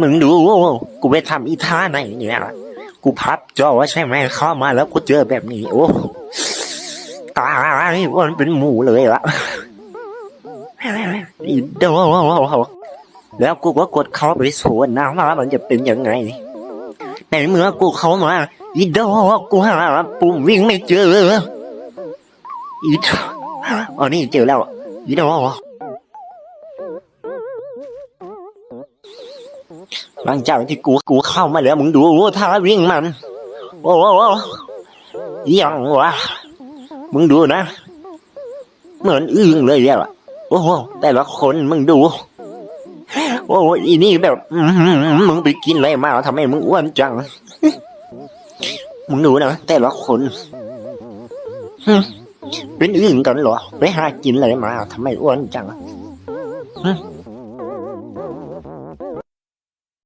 มึงดูกูไปทำอีท่าไหนเนี่ยกูพับจอว่าใช่ไหมเข้ามาแล้วกูเจอแบบนี้ โอ้ตายมันเป็นหมูเลยละอีโดแล้วกูก็กดเข้าไปสวนนะว่ามันจะเป็นยังไงแต่เมื่อกูเข้ามาอีโดกูหาปุ่มวิ่งไม่เจออีโอ๋อนี่เจอแล้วอีโด หลังจาที่กูกูเข้ามาแล้วมึงดูท่าวิ่งมัน โอ้โหยังวะมึงดูนะ เหมือนอึ้งเลยอะโอ้โหแต่ละคนมึงดู โอ้โหอีนี่แบบมึงไปกินอะไรมาทำไมมึงอ้วนจัง มึงดูนะแต่ละคนเป็นอึ้งกันเหรอ ไปหากินอะไรมาทำไมอ้วนจัง